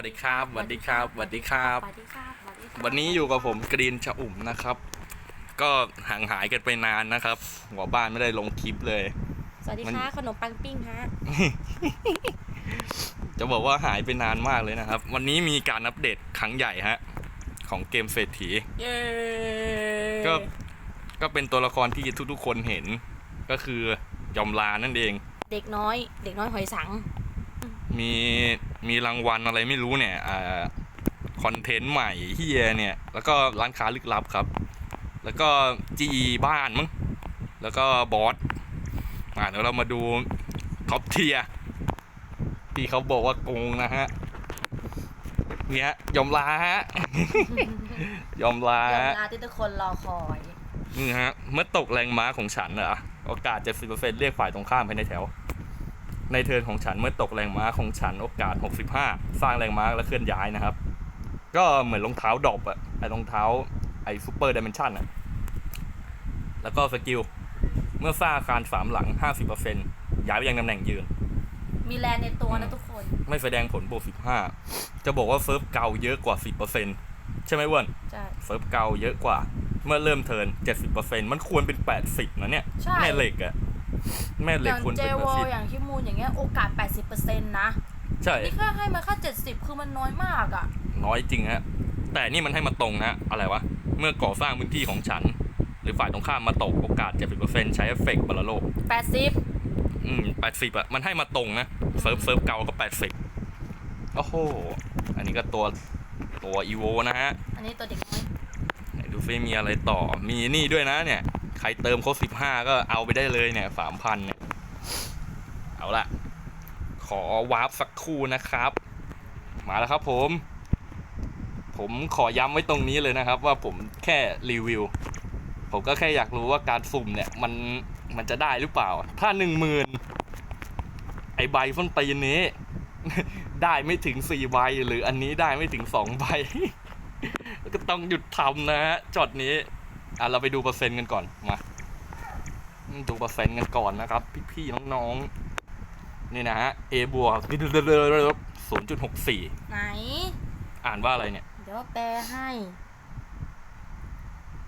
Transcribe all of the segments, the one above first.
วัสดีครับสวัสดีครับสวัสดีครับ สวัสดีครับสวัสดีครับวันนี้อยู่กับผมกรีนชะอุ่มนะครับ ก็ห่างหายกันไปนานนะครับ หัวบ้านไม่ได้ลงคลิปเลย สวัสดีมันค่ะขนมปังปิ้งฮะ จะบอกว่าหายไปนานมากเลยนะครับ วันนี้มีการอัปเดตครั้งใหญ่ฮะ ของเกมเศรษฐีเย้ก็ก็เป็นตัวละครที่ทุกๆคนเห็น ก็คือยอมลานั่นเอง เด็กน้อย เด็กน้อยหอยสัง มี มีรางวัลอะไรไม่รู้เนี่ยอ่าคอนเทนต์ใหม่เฮียเนี่ย แล้วก็ร้านค้าลึกลับครับ แล้วก็จีบ้านมั้ง แล้วก็บอสอ่าเดี๋ยวเรามาดูท็อปเทียที่เขาบอกว่าโกงนะฮะ เนี่ยยอมลาฮะ ยอมลาเวฮะลาที่ทุกคนรอคอยนี่ฮะ เมื่อตกแรงม้าของฉันเหรอโอกาส70%เรียกฝ่ายตรงข้ามภายในแถว ในเทิร์นของฉันเมื่อตกแรงม้าของฉันโอกาส 65 สร้างแรงม้าและเคลื่อนย้ายนะครับ ก็เหมือนรองเท้าดรอปอะไอรองเท้าไอซูเปอร์ดิเมนชันอะแล้วก็สกิล เมื่อสร้างอาคารสามหลัง 50%ย้ายไปยังตำแหน่งยืน มีแลนในตัวนะทุกคน ไม่แสดงผลบวก15 จะบอกว่าเฟิร์ฟเกาเยอะกว่า 10%ใช่ไหมเว้นใช่เฟิร์ฟเกาเยอะกว่า เมื่อเริ่มเทิร์น70%มันควรเป็น 80นะเนี่ยใช่แม่เหล็กอะ แม่อเหล็กย่างควรเจเป็นวอล80อย่างที่มูลอย่างเงี้ยโอกาส 80%นะใช่ นี่แค่ให้มาแค่70 คือมันน้อยมากอะ น้อยจริงฮะ แต่นี่มันให้มาตรงนะ อะไรวะ เมื่อก่อสร้างพื้นที่ของฉัน หรือฝ่ายตรงข้ามมาตกโอกาส 70%ใช้เอฟเฟกต์บาลโลก 80 อืม80อะมันให้มาตรงนะ เซิร์ฟเซิร์ฟเก่าก็ 80 โอ้โห อันนี้ก็ตัวตัวอีโวนะฮะ อันนี้ตัวเด็กน้อยไหนดูซิมีอะไรต่อ มีนี่ด้วยนะเนี่ย ใครเติมครบ15ก็เอาไปได้เลยเนี่ย3,000เนี่ย เอาละขอวาร์ปสักครู่นะครับ มาแล้วครับผม ผมขอย้ำไว้ตรงนี้เลยนะครับ ว่าผมแค่รีวิว ผมก็แค่อยากรู้ว่าการสุ่มเนี่ยมันมันจะได้หรือเปล่า ถ้าหนึ่งหมื่นไอใบส้นตีนนี้ ได้ไม่ถึงสี่ใบหรืออันนี้ได้ไม่ถึงสองใบ ก็ต้องหยุดทำนะฮะจอดนี้ อะเราไปดูเปอร์เซ็นต์กันก่อนมาดูเปอร์เซ็นต์กันก่อนนะครับพี่ๆน้องๆนี่นะฮะ A บวกศูนย์จุดหกสี่ไหน อ่านว่าอะไรเนี่ย เดี๋ยวแปลให้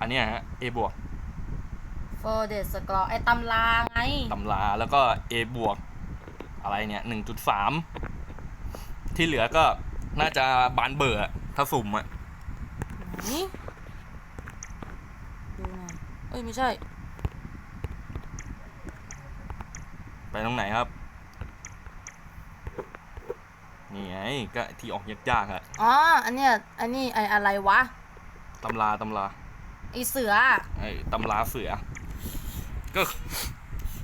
อันเนี้ยฮะ A บวก for the score ไอ้ตำราไง ตำราแล้วก็ A บวก อะไรเนี่ยหนึ่งจุดสามที่เหลือก็น่าจะบานเบอร์อะถ้าสุ่มอะไหนดูหน่อย เอ้ย ไม่ใช่ ไปตรงไหนครับ นี่ไงก็ที่ออกยากๆอะอ๋อ อันเนี้ย อันนี้ไออะไรวะ ตำราตำราไอเสือ ไอ้ตำราเสือ ก็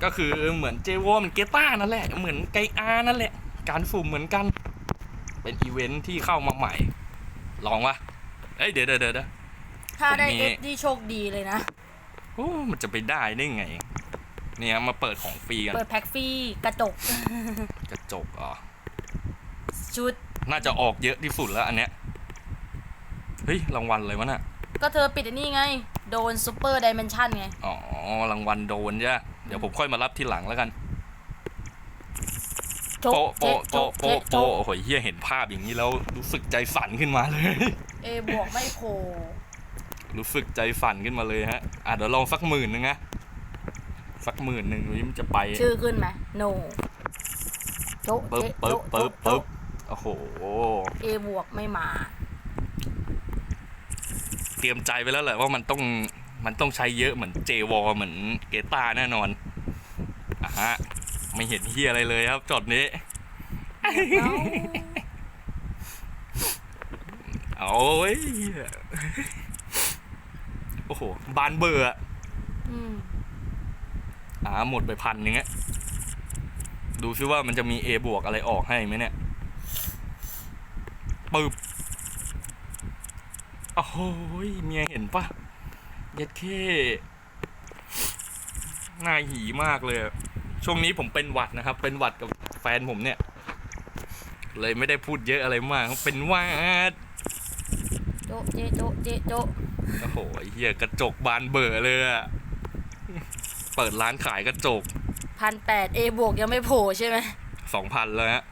ก็คือเหมือนเจวอมันเกต้านั่นแหละ เหมือนไกอานั่นแหละ การสุ่มเหมือนกัน เป็นอีเวนท์ที่เข้ามาใหม่ ลองวะเอ้ยเดี๋ยวเดี๋ยวเดี๋ยวถ้าได้ผมมีเอฟดีโชคดีเลยนะ โอ้มันจะไปได้ได้ไง เนี่ยมาเปิดของฟรีกัน เปิดแพ็กฟรีกระจก กระจกอ๋อชุด น่าจะออกเยอะที่สุดแล้วอันเนี้ย เฮ้ย รางวัลอะไรวะน่ะ ก็เธอปิดอันนี้ไง โดนซูเปอร์ดิเมนชันไง อ๋อ รางวัลโดนใช่ปะเดี๋ยวผมค่อยมารับทีหลังแล้วกันโจโป๊ะเจ๊โป๊ะโจโป๊ะเจ๊โจโป๊ะโอ้โหเฮียเห็นภาพอย่างนี้แล้วรู้สึกใจสั่นขึ้นมาเลย เอบวกไม่โผล่ รู้สึกใจสั่นขึ้นมาเลยฮะ อะเดี๋ยวลองสักหมื่นหนึงนะ สักหมื่นหนึ่งวิมนจะไปชื่อขึ้นไหม no โจปึ๊บเจ๊ปึ๊โจบปึ๊บโจปึ๊บโอ้โห เอบวกไม่มา เตรียมใจไปแล้วแหละว่ามันต้องมันต้องใช้เยอะเหมือนเจวอเหมือนเกตาแน่นอนอะฮะ ไม่เห็นเฮียอะไรเลยครับจอดนี้เอาเว้ย โอ้โห บานเบอร์อะอืมอ่าหมดไปพันหนึงอะดูซิว่ามันจะมี A บวกอะไรออกให้ไหมเนี่ยปึ๊บโอ้โหยเมียเห็นปะเย็ดเคน่าหีมากเลยอะช่วงนี้ผมเป็นหวัดนะครับ เป็นหวัดกับแฟนผมเนี่ย เลยไม่ได้พูดเยอะอะไรมาก เป็นหวัด โจเจ๊โจเจ๊โจ โอ้โหไอ้เฮียกระจกบานเบอร์เลยอะเปิดร้านขายกระจกพันแปดเอบวกยังไม่โผล่ใช่ไหมสองพันแล้วฮะ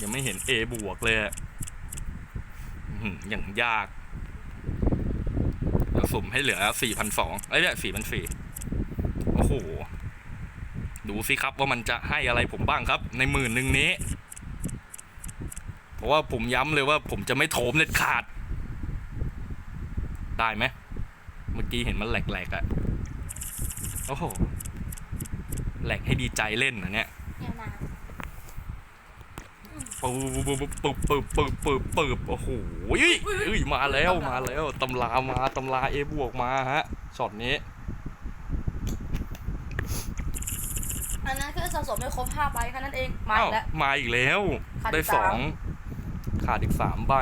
ยังไม่เห็น A บวกเลยอะอื้อหืออย่างยากเราสุ่มให้เหลือ4,200เอ้ยเนี่ย4,400โอ้โห ดูสิครับว่ามันจะให้อะไรผมบ้างครับ ในหมื่นหนึ่งนี้ เพราะว่าผมย้ำเลยว่าผมจะไม่โถมเด็ดขาด ได้ไหมเมื่อกี้เห็นมันแหลกๆอะ่ะโอ้โหแหลกให้ดีใจเล่นนะเนี่ยเนี่ยนะปึ๊บปึ๊บปึ๊บปึ๊บปึ๊บปึ๊บปึ๊บโอ้โหเอ้ยเอ้ยมาแล้วมาแล้วตำรามาตำราเอบวกมาฮะช็อตนี้ อันนั้นคือสะสมไม่ครบห้าใบแค่นั้นเองมาอีกแล้วอ้าวมาอีกแล้วขาดอีกได้สองสามขาดอีกสามใบ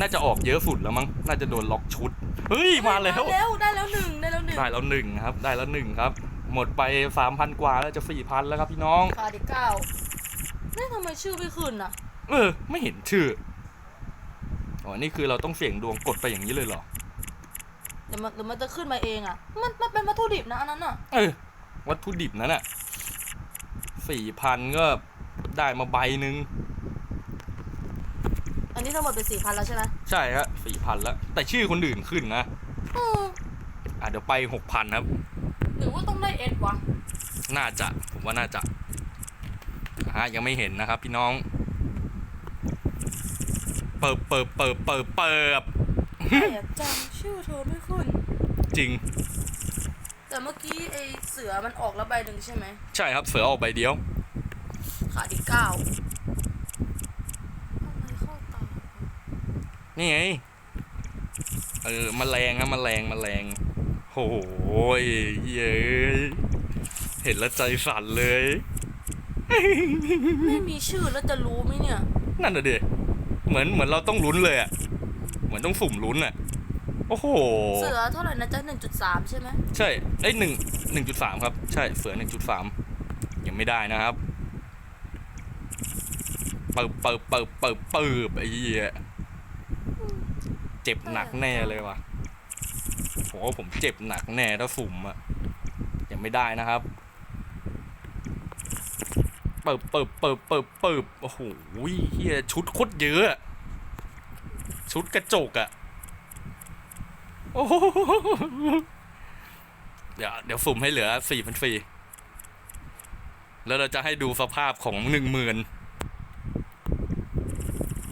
น่าจะออกเยอะสุดแล้วมั้ง น่าจะโดนล็อกชุด เฮ้ย มาแล้ว ได้แล้วได้แล้วหนึ่งได้แล้วหนึ่งได้แล้วหนึ่งครับ ได้แล้วหนึ่งครับ หมดไปสามพันกว่าแล้วจะสี่พันแล้วครับพี่น้อง ขาดอีกเก้านี่ทำไมชื่อไม่ขึ้นอะ เออ ไม่เห็นชื่อ อ๋อ นี่คือเราต้องเสี่ยงดวงกดไปอย่างนี้เลยเหรอ เดี๋ยวมันเดี๋ยวมันจะขึ้นมาเองอะ มันมันเป็นวัตถุดิบนะอันนั้นอะ เออ วัตถุดิบนั้นอะสี่พันก็ได้มาใบหนึ่งอั นนี้ทั้งหมดเป็นสี่พันแล้วใช่ไหมใช่ครับสี่พันแล้ว แต่ชื่อคนอื่นขึ้นนะอืมอะเดี๋ยวไปหกพันครับ หรือว่าต้องได้เอ็ดวะน่าจะผมว่าน่าจะอะฮะยังไม่เห็นนะครับ พี่น้อง เปิบเปิบเปิบเปิบเปิบแต่จำชื่อเธอไม่ขึ้น จริง แต่เมื่อกี้ไอเสือมันออกแล้วใบหนึ่งใช่ไหมใช่ครับเสือออกใบเดียว ขาดอีกเก้าอะไรเข้าตา นี่ไง เออมแมลงครับมแมลงมแมลงโอ้ยเย้ยเห็นแล้วใจสั่นเลย ไม่มีชื่อแล้วจะรู้ไหมเนี่ย นั่นน่ะดิเหมือนเหมือนเราต้องลุ้นเลยอะเหมือนต้องสุ่มลุ้นอะโอ้โห เสือเท่าไหร่นะจ๊ะหนึ่งจุดสามใช่ไหมใช่ไอ้หนึ่งหนึ่งจุดสามครับ ใช่เสือหนึ่งจุดสามยังไม่ได้นะครับ เปิบเปิบเปิบเปิบเปิบไอ้เหี้ย เจ็บหนักแน่เลยว่ะผมว่าผมเจ็บหนักแน่ถ้าสุ่มอะยังไม่ได้นะครับเปิบเปิบเปิบเปิบเปิบโอ้โหเฮียชุดโคตรเยอะอชุดกระจกอะโอ้โหเดี๋ยวเดี๋ยวสุ่มให้เหลือสี่พันฟรีแล้วเราจะให้ดูสภาพของหนึ่งหมื่น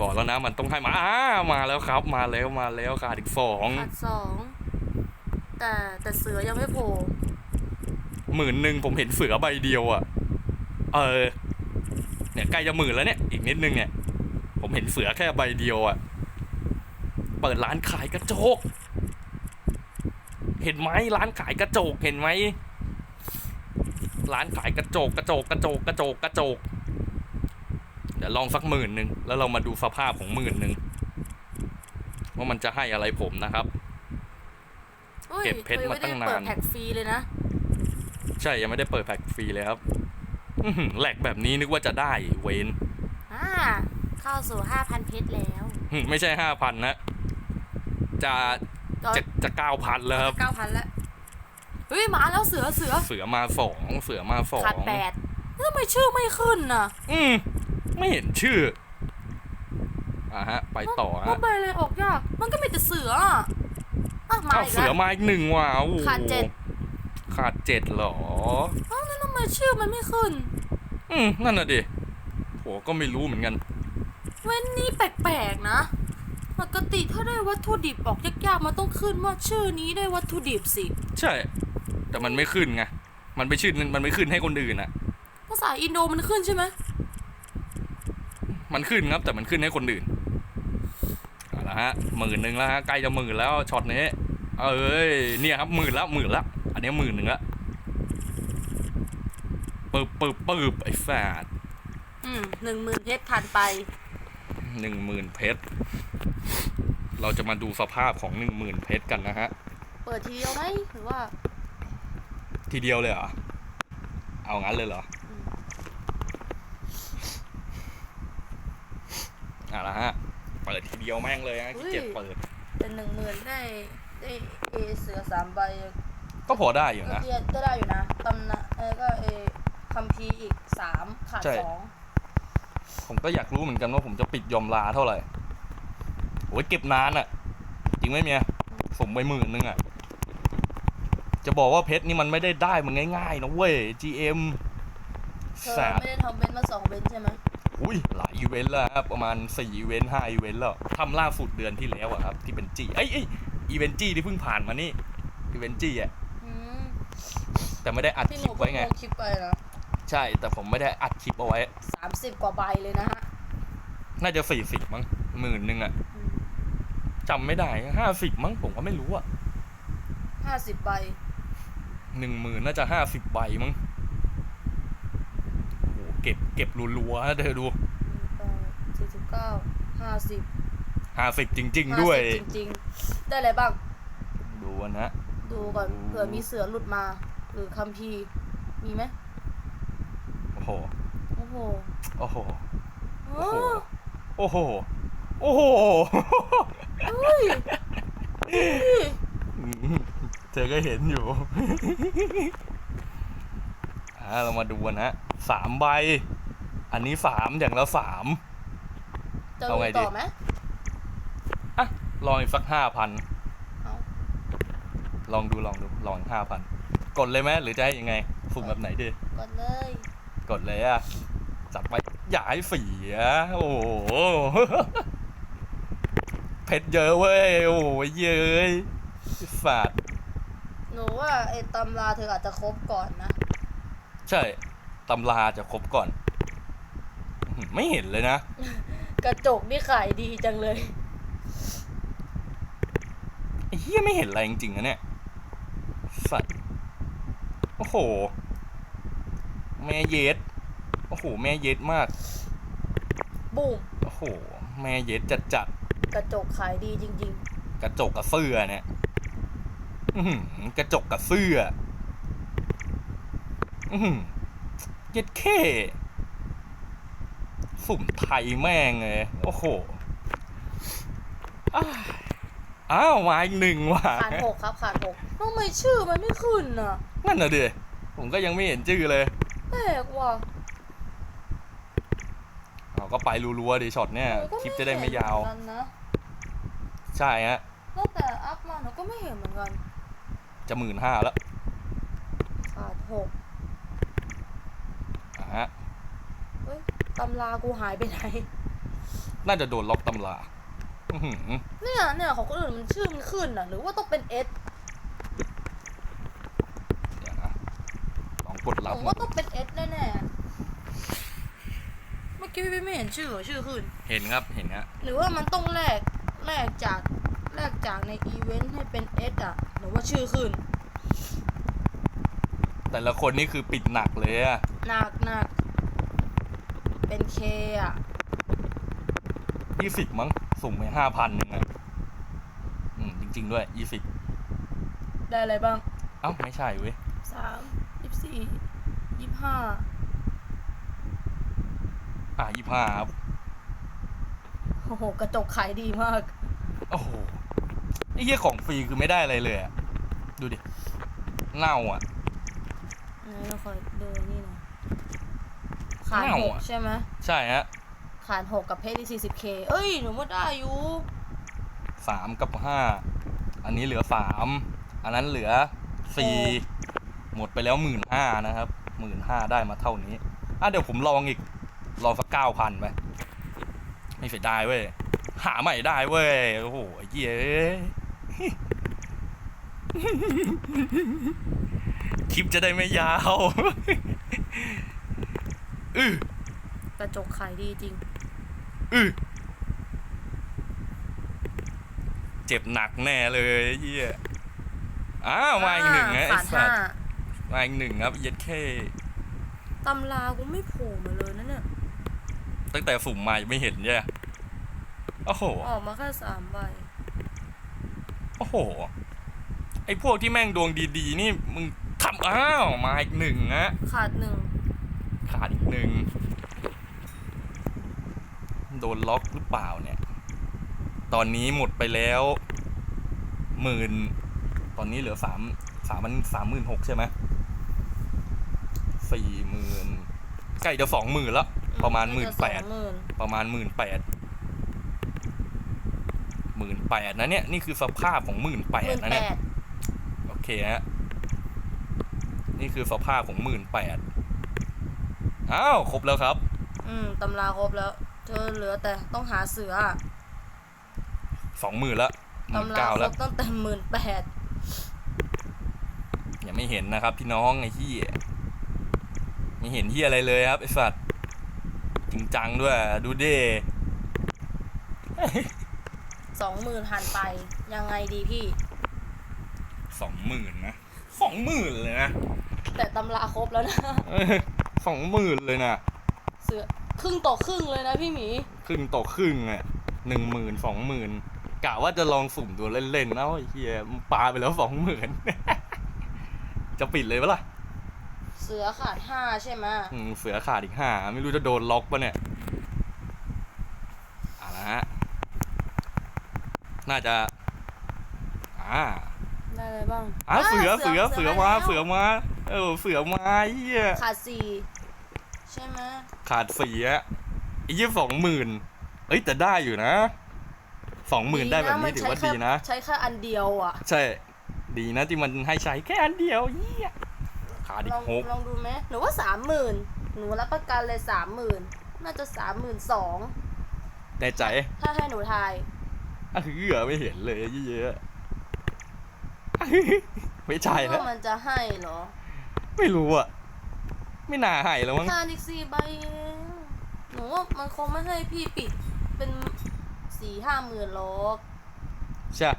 บอกแล้วนะมันต้องให้มาอ้ามาแล้วครับ มาแล้วมาแล้วขาดอีกสองขาดสองแต่แต่เสือยังไม่โผล่หมื่นหนึ่งผมเห็นเสือใบเดียวอะเออ เนี่ยใกล้จะหมื่นแล้วเนี่ย อีกนิดนึงเนี่ย ผมเห็นเสือแค่ใบเดียวอะเปิดร้านขายกระจก เห็นไหมร้านขายกระจกเห็นไหมร้านขายกระจกกระจกกระจกกระจกกระจกเดี๋ยวลองสักหมื่นหนึ่งแล้วเรามาดูสภาพของหมื่นหนึ่งว่ามันจะให้อะไรผมนะครับฮ้ยเก็บเพชรมาตั้งนาน เปิดแพ็กฟรีเลยนะ ใช่ยังไม่ได้เปิดแพ็กฟรีเลยครับอื้อหือแหลกแบบนี้นึกว่าจะได้เวนอ่าเข้าสู่ห้าพันเพชรแล้วหึไม่ใช่ห้าพันนะ จะตอนจะจะเก้าพันแล้วครับเก้าพันแล้วเฮ้ยมาแล้วเสือเสือ เสือมาสองเสือมาสองขาดแปดแล้วทำไมชื่อไม่ขึ้นน่ะ อืม ไม่เห็นชื่อ อะฮะ ไปต่อว่าฮะใบอะไรออกยาก มันก็มีแต่เสืออะอะมาอ้าวอีกเสืแล้อว มาอีกหนึ่งว่ะโอ้โหขาดเจ็ด ขาดเจ็ดเหรออ้าวแล้วทำไมชื่อมันไม่ขึ้น อืม นั่นน่ะดิโหก็ไม่รู้เหมือนกัน เว้นนี้แปลกๆนะ ปกติถ้าได้วัตถุดิบออกยากๆมันต้องขึ้นว่าชื่อนี้ได้วัตถุดิบสิ ใช่ แต่มันไม่ขึ้นไง มันไม่ขึ้นมันไม่ขึ้นให้คนอื่นอะภาษาอินโดมันขึ้นใช่ไหม มันขึ้นครับ แต่มันขึ้นให้คนอื่นเอาละฮะหมื่นหนึ่งแล้วฮะใกล้จะหมื่นแล้วช็อตนี้ เอ้ยเนี่ยครับหมื่นแล้วหมื่นแล้วอันนี้หมื่นหนึ่งละปึบปึบปึบไอ้แฟดอืมหนึ่งหมื่นเพชรผ่านไปหนึ่งหมื่นเพชรเราจะมาดูสภาพของหนึ่งหมื่นเพชรกันนะฮะ เปิดทีเดียวไหมหรือว่า ทีเดียวเลยเหรอ เอางั้นเลยเหรอ อืมอะละฮะ เปิดทีเดียวแม่งเลยฮะขี้เกียจเปิด เป็นหนึ่งหมื่นได้ได้เอเสือสามใบก็พอได้อยู่ก็นะ เดียก็ได้อยู่นะตำนะเออก็เอคัมภีร์อีกสามขาดใช่ สองผมก็อยากรู้เหมือนกันว่าผมจะปิดยอมลาเท่าไหร่โอ้ยเก็บนานอะจริงไหมเมียสมไปหมื่นนึงอะจะบอกว่าเพชรนี่มันไม่ได้ได้มันง่ายๆนะเว้ย GM เธอสามไม่ได้ทำเบนซ์มาสองเบนซ์ใช่ไหมอุ้ยหลาย อีเวนต์แล้วครับประมาณ4อีเวนต์5อีเวนต์แล้วทำล่าสุดเดือนที่แล้วอะครับ ที่เป็นจีไอ้ไอ้ยอีเวนต์จีที่เพิ่งผ่านมานี่อีเวนต์จีอะอืมแต่ไม่ได้อัดที่คหลินูปก็ไว้ไงลงคลิปไปนะใช่แต่ผมไม่ได้อัดคลิปเอาไว้สามสิบกว่าใบเลยนะฮะน่าจะสี่สิบมั้งหมื่นหนึ่งอะอืมจำไม่ได้ห้าสิบมั้งผมก็ไม่รู้อะห้าสิบใบหนึ่งหมื่นน่าจะห้าสิบใบมั้งโอ้โหเก็บเก็บรัวๆนะเธอดูสี่สิบ เก้าห้าสิบห้าสิบจริง ๆ ด้วยจริงๆ ได้อะไรบ้าง ดูนะ ดูก่อนโอ้เผื่อมีเสือหลุดมา หรือคัมภีร์มีไหมโอ้โห โอ้โหโอ้โหโอ้โอ้โห โอ้โห โอ้โห เฮ้ยเธอก็เห็นอยู่ อ่าเรามาดูกันนะสามใบ อันนี้สามอย่างละสาม จะเอาดูไงดี ต่อไหมอะลองอีกสักห้าพันเอาลองดูลองดูลองห้าพันกดเลยไหมหรือจะให้ยังไงสุ่มแบบไหนดีก่อนเลยกดเลยอะจับไปอย่าให้เสียโอ้โห เพชรเยอะเว้ยโอ้ยเย้ยฝาดหนูว่าไอ้ตำราเธออาจจะครบก่อนนะใช่ตำราจะครบก่อนอื้อหือไม่เห็นเลยนะ กระจกนี่ขายดีจังเลย ไอ้เฮียไม่เห็นอะไรจริงๆนะเนี่ย สัตว์ โอ้โห แม่เย็ด โอ้โห แม่เย็ดมากบูมโอ้โห แม่เย็ดจัดจัดกระจกขายดีจริง ๆ กระจกกับเสื้อเนี่ยอื้อหือกระจกกับเสื้อ อือหือเย็ดเข้ สุ่มไทยแม่งเลย โอ้โห อ้ายอ้าวมาอีกหนึ่งว่ะๆขาดหกครับขาดหกทำไมชื่อมันไม่ขึ้นน่ะ นั่นน่ะดิผมก็ยังไม่เห็นชื่อเลยแปลกว่ะเราก็ไปรัวๆดิช็อตเนี่ยหนูก็คลิปจะได้ไม่ยาวเห็นเหมือนกันนะใช่ฮะตั้งแต่อัพมาหนูก็ไม่เห็นเหมือนกัน จะหมื่นห้าแล้วขาดหก อะฮะ เฮ้ย ตำรากูหายไปไหน น่าจะโดนล็อกตำราอื้อหือเนี่ยเนี่ยของคนอื่นมันชื่อมันขึ้นอะ หรือว่าต้องเป็นเอสเดี๋ยวนะลองกดผรับมว่าต้องเป็นเอสแน่ๆ เมื่อกี้พี่ไม่เห็นชื่อเหรอชื่อขึ้น เห็นครับเห็นฮะหรือว่ามันต้องแลกแลกจากแลกจากในอีเวนต์ให้เป็นเอสอะ หรือว่าชื่อขึ้นแต่ละคนนี่คือปิดหนักเลยอะหนักหนัก เป็นเคอะยี่สิบมั้งสุ่มไปห้าพันหนึ่งอะอืมจริง ๆ ด้วยยี่สิบได้อะไรบ้างเอ้าไม่ใช่เว้ยสามยี่สิบสี่ยี่สิบห้าอะยี่ห้าครับโอ้โห กระจกขายดีมาก โอ้โหไอ้เหี้ยของฟรีคือไม่ได้อะไรเลยอะดูดิเน่าอะ อันนี้เราคอยดูนี่หนะ ขาดเน่าหกอะใช่ไหมใช่ฮะขาดหกกับเพชรที่สี่สิบเคเอ้ยหนูว่าได้อยู่สามกับห้าอันนี้เหลือสามอันนั้นเหลือสี่หมดไปแล้วหมื่นห้านะครับหมื่นห้าได้มาเท่านี้อะเดี๋ยวผมลองอีกลองสักเก้าพันไปไม่เสียดายเว้ยหาใหม่ได้เว้ยโอ้โหไอ้เหี้ยเอ้ยคลิปจะได้ไม่ยาว อือกระจกขายดีจริง อือเจ็บหนักแน่เลยไอ้เหี้ยอ้าวมาอีกหนึ่งนะไอ้ขาดสัห้าตว์มาอีกหนึ่งครับเย็ดแค่ตำรากูไม่โผล่มาเลยนะเนี่ยตั้งแต่สุ่มมายังไม่เห็นใช่ไหมโอ้โห ออกมาแค่สามใบ โอ้โห ไอ้พวกที่แม่งดวงดีๆ นี่มึงทำอ้าว มาอีกหนึ่งนะขาดหนึ่ง ขาดอีกหนึ่งโดนล็อกหรือเปล่าเนี่ย ตอนนี้หมดไปแล้วหมื่นตอนนี้เหลือสามสามมันสามหมื่นหกใช่ไหมสี่หมื่นใกล้จะสองหมื่นแล้ว ประมาณอืหมื่นแปดสองหมื่นประมาณหมื่นแปดหมื่นแปดนะเนี่ย นี่คือสภาพของหมื่นแปหดมื่นนะแปเนี่ยดโอเคฮะนี่คือสภาพของหมื่นแปด อ้าวครบแล้วครับ อืมตำราครบแล้ว เธอเหลือแต่ต้องหาเสืออะสองหมื่นละหมื่นตำราเก้าครแล้วบตั้งแต่หมื่นแปดยังไม่เห็นนะครับ พี่น้องไอ้ที่ไม่เห็นที่อะไรเลยครับไอ้สัตว์จริงจังด้วย ดูเด้สองหมื่นหันไป ยังไงดีพี่ สองหมื่นนะสองหมื่นเลยนะ แต่ตำราครบแล้วนะ เออ สองหมื่นเลยนะเสือครึ่งต่อครึ่งเลยนะพี่หมี ครึ่งต่อครึ่งอะหนึ่งหมื่นสองหมื่นกะว่าจะลองสุ่มดูเล่นๆเอ้าไอ้เฮียมึงปาไปแล้วสองหมื่นจะปิดเลยปะล่ะ เสือขาดห้าใช่ไหมอืมเสือขาดอีกห้าไม่รู้จะโดนล็อกปะเนี่ยเอาละฮะน่าจะอ่าได้อะไรบ้างอะเสือเสือเสือมาแล้วเสือมา เออเสือมาเฮียขาดสี่ใช่ไหมขาดเสียไอ้ยี่สองหมื่นเอ้ยแต่ได้อยู่นะสองหมื่นได้แบบนี้ถือว่าดีนะ ใช้แค่อันเดียวอะ ใช่ ดีนะที่มันให้ใช้แค่อันเดียวเยี่ยขาดอีลอกงหกลองดูไหมหนูว่าสามหมื่นหนูรับประกันเลยสามหมื่นน่าจะสามหมื่นสองแน่ใจ ถ้าให้หนูทายอะเหือไม่เห็นเลยเยอะไม่ใช่แล้วว่ามันจะให้เหรอ ไม่รู้อะไม่น่าให้แล้วมั้งทานอีกสี่ใบเองหนูว่ามันคงไม่ให้พี่ปิดเป็นสี่ห้าหมื่นหรอกใช่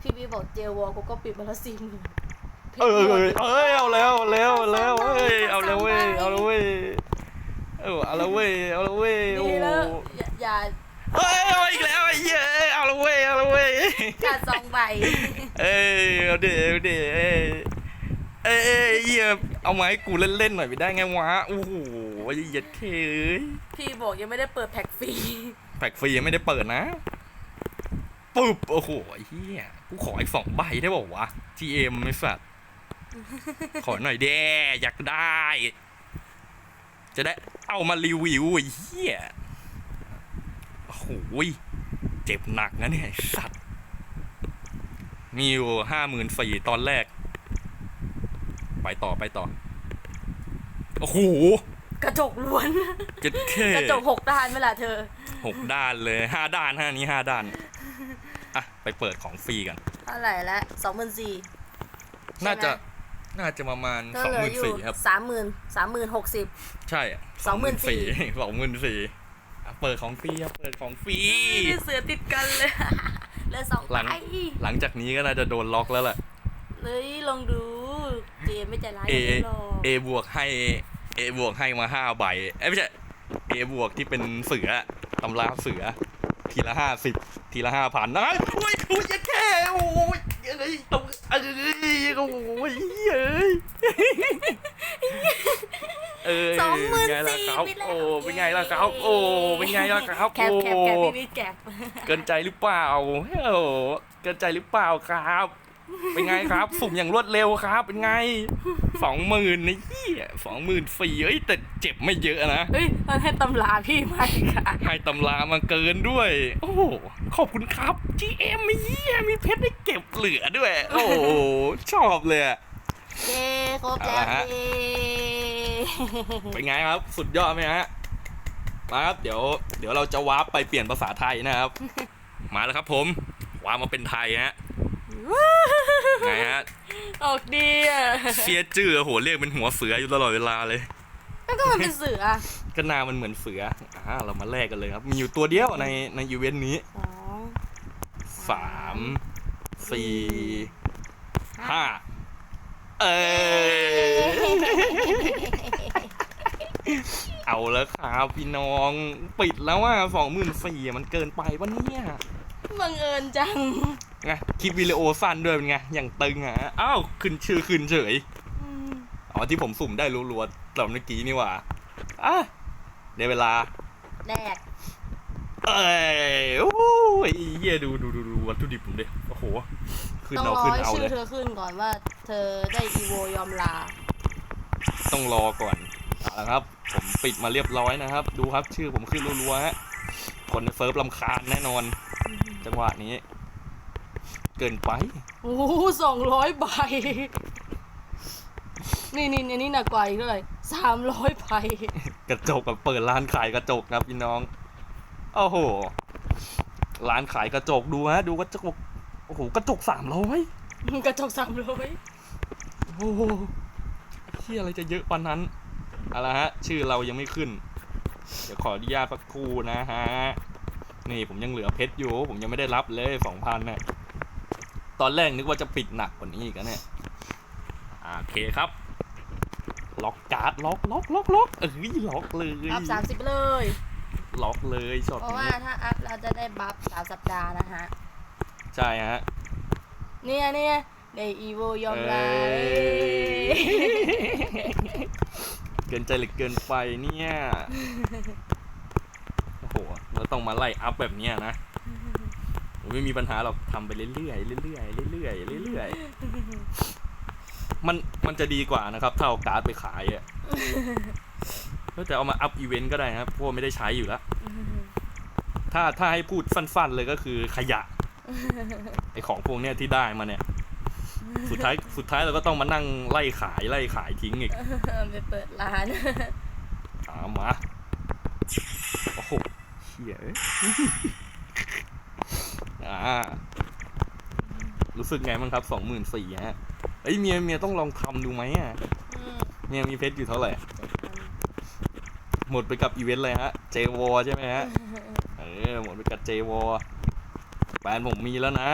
พี่บีบอกเจลวอลกูก็ปิดมาแล้วสี่หมื่นเออเออเอ้ยเอาแล้วเอาแล้วเอาแล้วเอ้ยเอาแล้วเว้ยเอาแล้วเว้ยเออเอาแล้วเว้ยเอาแล้วเว้ยโอ้ดีแล้วอย่าอย่าเอ้ยเอาอีกแล้วไอ้เหี้ยเอ้ยเอาแล้วเว้ยเอาแล้วเว้ยขาดสองใบ เอ้ยเอาเดี๋ยวเอาดี๋ยวเอ้ย เอ้ยเอ้ยเหี้ยเอามาให้กูเล่นๆหน่อยไม่ได้ไงวะโอ้โหเหยียดเคเอ้ยพี่บอกยังไม่ได้เปิดแพ็กฟรีแพ็กฟรียังไม่ได้เปิดนะปุ๊บโอ้โหไอ้เหี้ยกูขออีกสองใบได้บอกวะ GM ไม่สัตว์ขอหน่อยแด้อยากได้ จะได้เอามารีวิวไอ้เหี้ยโอ้โหเจ็บหนักนะเนี่ยไอ้สัตว์มีอยู่ห้าหมื่นสี่ตอนแรก ไปต่อไปต่อ โอ้โห กระจกล้วนเจ็ดเคกระจกหกด้านเวลาเธอหกด้านเลยห้าด้านห้านี้ห้าด้าน อะ ไปเปิดของฟรีกัน เท่าไหร่ละสองหมื่นสี่น่าจะน่าจะประมาณเธอสองเหหลือมื่นอยู่สี่ครับ สามหมื่นสามหมื่นหกสิบ ใช่สองหมื่นสี่ สองหมื่นสี่อะเปิดของฟรีครับเปิดของฟรีนี่เสือติดกันเลยเหลือสองหลังใบหลังจากนี้ก็น่าจะโดนล็อกแล้วแหละ เลยลองดู เจมไม่ใจร้ายเออย่างนี้หรอกเอบวกให้เอบวกให้มาห้าใบเอ้ยไม่ใช่เอบวกที่เป็นเสือตำราเสือ ทีละห้าสิบทีละห้าพันนะโอ้ยโอ้ยอย่าแค่โอ้ยเอ้ยต้องเอ้ยโอ้ยเอ้ยเอ้ยสองหมื่นเป็นไงล่ะสี่ครับไปแล้วโอ้เป็นไงล่ะครับ โอ้เป็นไงล่ะครับแคปโอ้แคปแคปพี่วิทย์แคปเกินใจหรือเปล่าโอ้เกินใจหรือเปล่าครับ เป็นไงครับ สุ่มอย่างรวดเร็วครับ เป็นไงสองหมื่นนี่สองหมื่นสี่เอ้ยแต่เจ็บไม่เยอะนะเฮ้ยมันให้ตำราพี่ไหมค่ะให้ตำรามาเกินด้วย โอ้โหขอบคุณครับ GM มีเยี่ยมีเพชรให้เก็บเหลือด้วย โอ้โหชอบเลยอะเย้ครบแล้วเอาละฮะเย้เป็นไงครับ สุดยอดไหมฮะมาครับเดี๋ยว เดี๋ยวเราจะวาร์ปไปเปลี่ยนภาษาไทยนะครับ มาแล้วครับผมวาร์ปมาเป็นไทยฮะ ไงฮะ ออกดีอะเฟียจื้อโหเรียกเป็นหัวเสืออยู่ตลอดเวลาเลย แล้วก็มันเป็นเสือก็หนามันเหมือนเสืออ่าเรามาแลกกันเลยครับ มีอยู่ตัวเดียวในในอีเวนต์นี้สองสามสี่ห้าเออเอาแล้วครับพี่น้อง ปิดแล้วว่าสองหมื่นสี่มันเกินไปวะเนี่ย บังเอิญจังไงคลิปวิดีโอสั้นด้วยเป็นไงอย่างตึงอะอ้าวขึ้นชื่อขึ้นเฉยอืมอ๋อที่ผมสุ่มได้รัวๆตอนเมื่อกี้นี่หว่าอะได้เวลาแรกเอ้ยโอ้ยเหี้ยดูดูดูดูวัตถุดิบผมดิโอ้โหขึ้นต้องเอารอขึ้นให้เอาชื่เลอยเธอขึ้นก่อนว่า เธอได้อีโวยอมลา ต้องรอก่อนเเอาละครับ ผมปิดมาเรียบร้อยนะครับ ดูครับชื่อผมขึ้นรัวๆฮะคนในเฟิร์ฟลำคาญแน่นอน จังหวะนี้ เกินไป โอ้สองร้อยใบ นี่นี่อันนี้หนักกว่าอีกเท่าไหร่สามร้อยใบ กระจกแบบเปิดร้านขายกระจกครับพี่น้อง โอ้โห ร้านขายกระจกดูฮะ ดูกระจก โอ้โห กระจกสามร้อยกระจกสามร้อยโอ้โหที่อะไรจะเยอะปานนั้นเอาละฮะ ชื่อเรายังไม่ขึ้น เดี๋ยวขออนุญาตสักครู่นะฮะ นี่ผมยังเหลือเพชรอยู่ ผมยังไม่ได้รับเลยสองพันเนี่ยตอนแรกนึกว่าจะปิดหนักกว่านี้อีกนะเนี่ยอ่าโอเคครับ ล็อกการ์ดล็อกล็อกล็อกล็อกเอ้ยล็อกเลยอัพสามสิบเลยล็อกเลยช็อตเพราะนี้ว่าถ้าอัพเราจะได้บัฟสามสัปดาห์นะฮะใช่ฮะเนี่ยเนี่ยในอีโวยอมไลเอ้ยเกินใจหรือเกินไปเนี่ยโอ้โห เราต้องมาไล่อัพแบบเนี้ยนะผมไม่มีปัญหาหรอกทำไปเรื่อยๆเรื่อยๆเรื่อยๆเรื่อยๆมันมันจะดีกว่านะครับถ้าเอาการ์ดไปขายอะก็จะเอามาอัพอีเวนต์ก็ได้นะครับเพราะว่าไม่ได้ใช้อยู่แล้วถ้าถ้าให้พูดสั้นๆเลยก็คือขยะไอของพวกเนี้ยที่ได้มาเนี่ย สุดท้ายสุดท้ายเราก็ต้องมานั่งไล่ขายไล่ขายทิ้งอีกไปเปิดร้านถามมาโอ้โห เชี่ยเอ้ยอ่ารู้สึกไงบ้างครับสองหมื่นสี่ฮะเอ้ยเมียเมียต้องลองทำดูไหมอะอืมเมียมีเพชรอยู่เท่าไหร่ หมดไปกับอีเวนต์เลยฮะ เจวใช่ไหมฮะ เออ หมดไปกับเจวแฟนผมมีแล้วนะ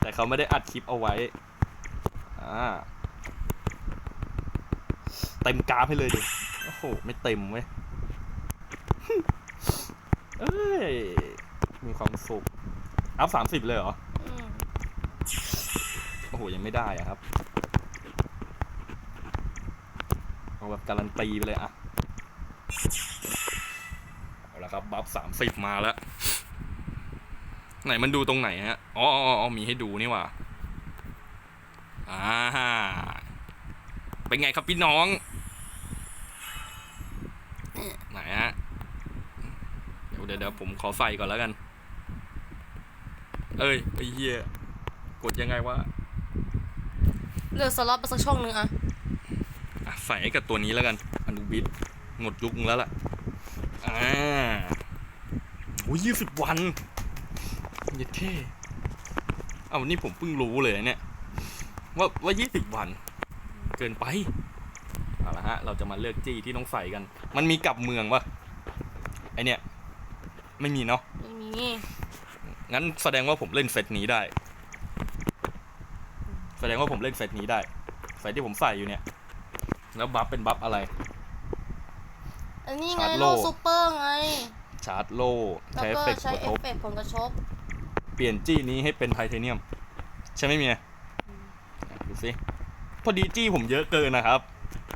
แต่เขาไม่ได้อัดคลิปเอาไว้ อ่า เต็มกราฟให้เลยดิ โอ้โห ไม่เต็มเว้ย เอ้ย มีความสุข อัพสามสิบเลยเหรอ อืมโอ้โห ยังไม่ได้อะครับ เอาแบบการันตีไปเลยอะเอาละครับ บัฟสามสิบมาแล้ว ไหนมันดูตรงไหนฮะ อ๋ออ๋ออ๋อมีให้ดูนี่หว่าอ่า เป็นไงครับพี่น้อง ไหนฮะ เดี๋ยวเดี๋ยวเดี๋ยวผมขอใส่ก่อนแล้วกัน เอ้ยไอ้เหี้ยกดยังไงวะเลือกสล็อตไปสักช่องหนึ่งอะอะใส่ให้กับตัวนี้แล้วกันอนุบิดหมดยุคนึงแล้วล่ะอ่าโอ้ยี่สิบวันเยัดเท่เอาวันนี้ผมเพิ่งรู้เลยเนี่ย ว่าว่ายี่สิบวัน เกินไปเอาละฮะ เราจะมาเลือกจี้ที่ต้องใส่กัน มันมีกลับเมืองปะไอเนี่ย ไม่มีเนาะไม่มีงั้นแสดงว่าผมเล่นเซตนี้ได้ แสดงว่าผมเล่นเซตนี้ได้เซตที่ผมใส่อยู่เนี่ย แล้วบัฟเป็นบัฟอะไร อันนี้ไงชาร์จโลโล่ซูเปอร์ไง ชาร์จโล่แล้วใช้เอฟก็เฟกต์ใช้กระเอทฟบเฟกต์ผลกระทบเปลี่ยนจี้นี้ให้เป็นไทเทเนียม ใช่ไหมเมียอะดูสิพอดีจี้ผมเยอะเกินนะครับ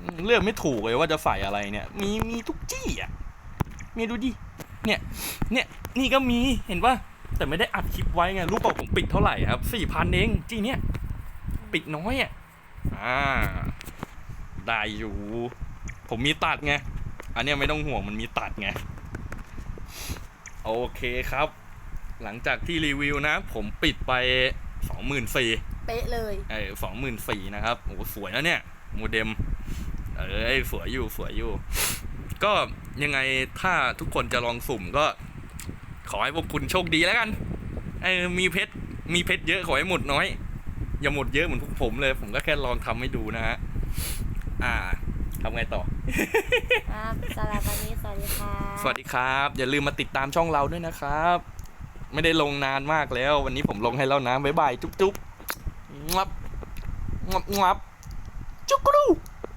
อืมเลือกไม่ถูกเลยว่าจะใส่อะไรเนี่ย มีมีทุกจี้อะมีดูดิ เนี่ยเนี่ยนี่ก็มีเห็นปะแต่ไม่ได้อัดคลิปไว้ไงรู้เปล่าผมปิดเท่าไหร่ครับสี่พันเองจี้เนี่ยปิดน้อยอะอ่าได้อยู่ ผมมีตัดไงอันเนี้ยไม่ต้องห่วงมันมีตัดไงโอเคครับ หลังจากที่รีวิวนะ ผมปิดไปสองหมื่นสี่เป๊ะเลยเออสองหมื่นสี่นะครับโอ้โหสวยนะเนี่ยโมเด็มเอ้ยสวยอยู่สวยอยู่ ก็ ยังไงถ้าทุกคนจะลองสุ่มก็ ขอให้พวกคุณโชคดีแล้วกันเออมีเพชรมีเพชรเยอะขอให้หมดน้อย อย่าหมดเยอะเหมือนพวกผมเลย ผมก็แค่ลองทำให้ดูนะฮะอ่าทำไงต่อครับสำหรับวันนี้สวัสดีค่ะสวัสดีครับ อย่าลืมมาติดตามช่องเราด้วยนะครับ ไม่ได้ลงนานมากแล้ว วันนี้ผมลงให้แล้วนะบ๊ายบายจุ๊บจุ๊บงับงับงับจุ๊กกรู